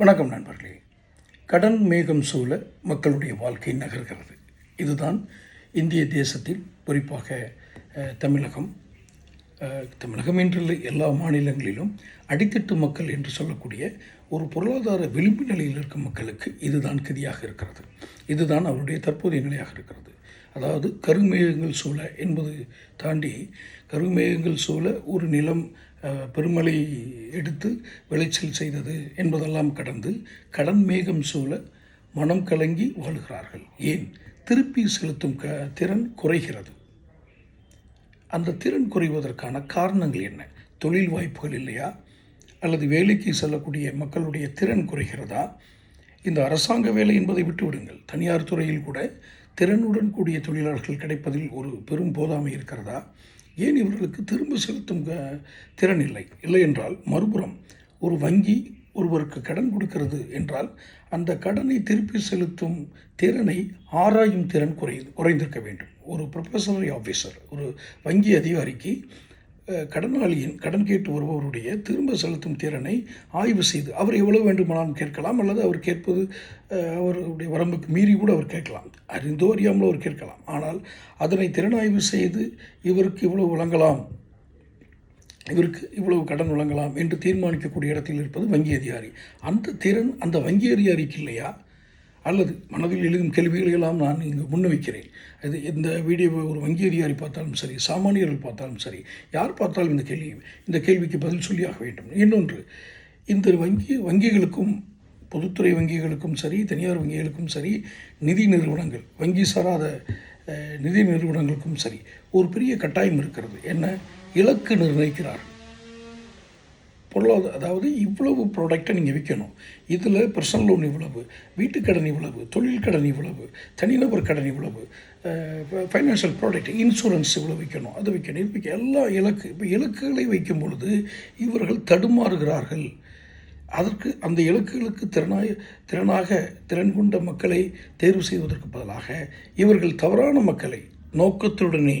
வணக்கம் நண்பர்களே. கடன் மேகம் சூழ மக்களுடைய வாழ்க்கை நகர்கிறது. இதுதான் இந்திய தேசத்தில் குறிப்பாக தமிழகம். தமிழகம் என்றில்லை எல்லா மாநிலங்களிலும் அடித்தட்டு மக்கள் என்று சொல்லக்கூடிய ஒரு பொருளாதார விளிம்பு நிலையில் இருக்கும் மக்களுக்கு இதுதான் கதியாக இருக்கிறது. இதுதான் அவருடைய தற்போதைய நிலையாக இருக்கிறது. அதாவது கருமேகங்கள் சூழ என்பது தாண்டி கருமேகங்கள் சூழ ஒரு நிலம் பெருமழை எடுத்து விளைச்சல் செய்தது என்பதெல்லாம் கடந்து கடன் மேகம் சூழ மனம் கலங்கி வாழ்கிறார்கள். ஏன்? திருப்பி செலுத்தும் க திறன் குறைகிறது. அந்த திறன் குறைவதற்கான காரணங்கள் என்ன? தொழில் வாய்ப்புகள் இல்லையா? அல்லது வேலைக்கு செல்லக்கூடிய மக்களுடைய திறன் குறைகிறதா? இந்த அரசாங்க வேலை என்பதை விட்டுவிடுங்கள். தனியார் துறையில் கூட திறனுடன் கூடிய தொழிலாளர்கள் கிடைப்பதில் ஒரு பெரும் போதாமை இருக்கிறதா? ஏன் இவர்களுக்கு திரும்ப செலுத்தும் க- திறன் இல்லை? இல்லை என்றால் மறுபுறம் ஒரு வங்கி ஒருவருக்கு கடன் கொடுக்கிறது என்றால் அந்த கடனை திருப்பி செலுத்தும் திறனை ஆராயும் திறன் குறை குறைந்திருக்க வேண்டும். ஒரு ப்ரொஃபஷனரி ஆஃபீஸர் ஒரு வங்கி அதிகாரிக்கு கடனாளியின் கடன் கேட்டு வருபவருடைய திரும்ப செலுத்தும் திறனை ஆய்வு செய்து அவர் எவ்வளவு வேண்டுமானாலும் கேட்கலாம் அல்லது அவர் கேட்பது அவருடைய வரம்புக்கு மீறி கூட அவர் கேட்கலாம். அறிந்தோ அறியாமலோ அவர் கேட்கலாம். ஆனால் அதனை திறனாய்வு செய்து இவருக்கு இவ்வளவு வழங்கலாம் இவருக்கு இவ்வளவு கடன் வழங்கலாம் என்று தீர்மானிக்கக்கூடிய இடத்தில் இருப்பது வங்கி அதிகாரி. அந்த திறன் அந்த வங்கி அதிகாரிக்கு இல்லையா? அல்லது மனதில் எழுதும் கேள்விகளை எல்லாம் நான் இங்கு முன்வைக்கிறேன். அது இந்த வீடியோவை ஒரு வங்கி அதிகாரி பார்த்தாலும் சரி சாமானியர்கள் பார்த்தாலும் சரி யார் பார்த்தாலும் இந்த கேள்வி இந்த கேள்விக்கு பதில் சொல்லியாக வேண்டும். இன்னொன்று இந்த வங்கி வங்கிகளுக்கும் பொதுத்துறை வங்கிகளுக்கும் சரி தனியார் வங்கிகளுக்கும் சரி நிதி நிறுவனங்கள் வங்கி சாராத நிதி நிறுவனங்களுக்கும் சரி ஒரு பெரிய கட்டாயம் இருக்கிறது. என்ன? இலக்கு நிர்ணயிக்கிறார்கள். பொருளாதார அதாவது இவ்வளவு ப்ராடக்டை நீங்கள் விற்கணும் இதில் பர்சனல் லோன் இவ்வளவு வீட்டுக்கடன் இவ்வளவு தொழில் கடன் இவ்வளவு தனிநபர் கடன் இவ்வளவு ஃபைனான்ஷியல் ப்ராடக்ட் இன்சூரன்ஸ் இவ்வளவு வைக்கணும் அது வைக்கணும் இது வைக்க எல்லா இலக்கு இப்போ இலக்குகளை வைக்கும் பொழுது இவர்கள் தடுமாறுகிறார்கள். அதற்கு அந்த இலக்குகளுக்கு திறனாய் திறனாக திறன் கொண்ட மக்களை தேர்வு செய்வதற்கு பதிலாக இவர்கள் தவறான மக்களை நோக்கத்துடனே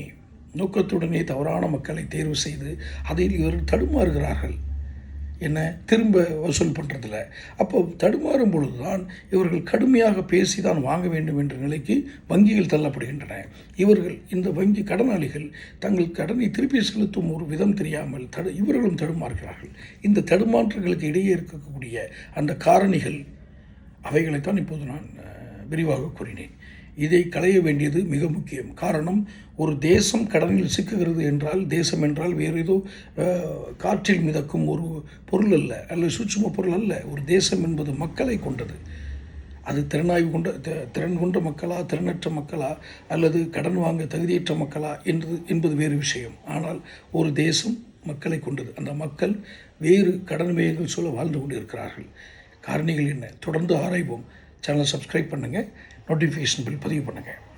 நோக்கத்துடனே தவறான மக்களை தேர்வு செய்து அதில் இவர்கள் தடுமாறுகிறார்கள். என்ன திரும்ப வசூல் பண்ணுறதில்ல அப்போ தடுமாறும் பொழுது தான் இவர்கள் கடுமையாக பேசி தான் வாங்க வேண்டும் என்ற நிலைக்கு வங்கிகள் தள்ளப்படுகின்றன. இவர்கள் இந்த வங்கி கடனாளிகள் தங்கள் கடனை திருப்பி செலுத்தும் ஒரு விதம் தெரியாமல் தடு இவர்களும் தடுமாறுகிறார்கள். இந்த தடுமாற்றங்களுக்கு இடையே இருக்கக்கூடிய அந்த காரணிகள் அவைகளைத்தான் இப்போது நான் விரிவாக கூறினேன். இதை களைய வேண்டியது மிக முக்கியம். காரணம் ஒரு தேசம் கடனில் சிக்குகிறது என்றால் தேசம் என்றால் வேறு ஏதோ காற்றில் மிதக்கும் ஒரு பொருள் அல்ல அல்லது சூட்சும பொருள் அல்ல ஒரு தேசம் என்பது மக்களை கொண்டது. அது திறனாய்வு கொண்ட திறன் கொண்ட மக்களா திறனற்ற மக்களா அல்லது கடன் வாங்க தகுதியற்ற மக்களா என்பது என்பது வேறு விஷயம். ஆனால் ஒரு தேசம் மக்களை கொண்டது. அந்த மக்கள் வேறு கடன் மேகங்கள் சொல்ல வாழ்ந்து கொண்டு இருக்கிறார்கள் காரணிகள் என்ன? தொடர்ந்து ஆராய்வோம். சேனலை சப்ஸ்கிரைப் பண்ணுங்கள் நோட்டிஃபிகேஷன் பில் பதிவு பண்ணுங்கள்